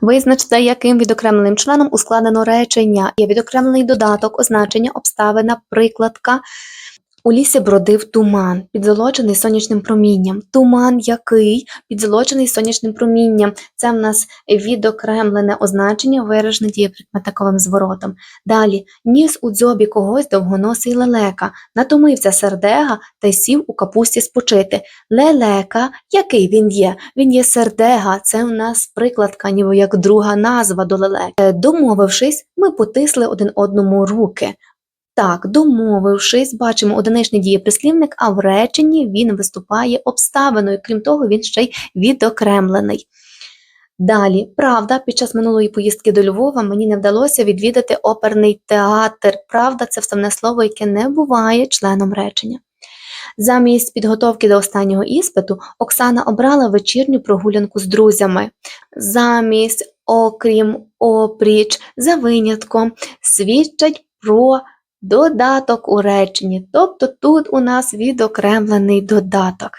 Визначте, яким відокремленим членом ускладнено речення. Є відокремлений додаток, означення, обставина, прикладка. У лісі бродив туман, підзолочений сонячним промінням. Туман який підзолочений сонячним промінням. Це в нас відокремлене означення, виражене дієприкметниковим зворотом. Далі ніс у дзьобі когось довгоносий лелека, натомився сердега та й сів у капусті спочити. Лелека, який він є? Він є сердега, це в нас прикладка, ніби як друга назва до лелеки. Е, Домовившись, ми потисли один одному руки. Так, домовившись, бачимо одиничний дієприслівник, а в реченні він виступає обставиною. Крім того, він ще й відокремлений. Далі, правда, під час минулої поїздки до Львова мені не вдалося відвідати оперний театр. Правда, це вставне слово, яке не буває членом речення. Замість підготовки до останнього іспиту Оксана обрала вечірню прогулянку з друзями. Замість, окрім, опріч, за винятком свідчать про додаток у реченні. Тобто тут у нас відокремлений додаток.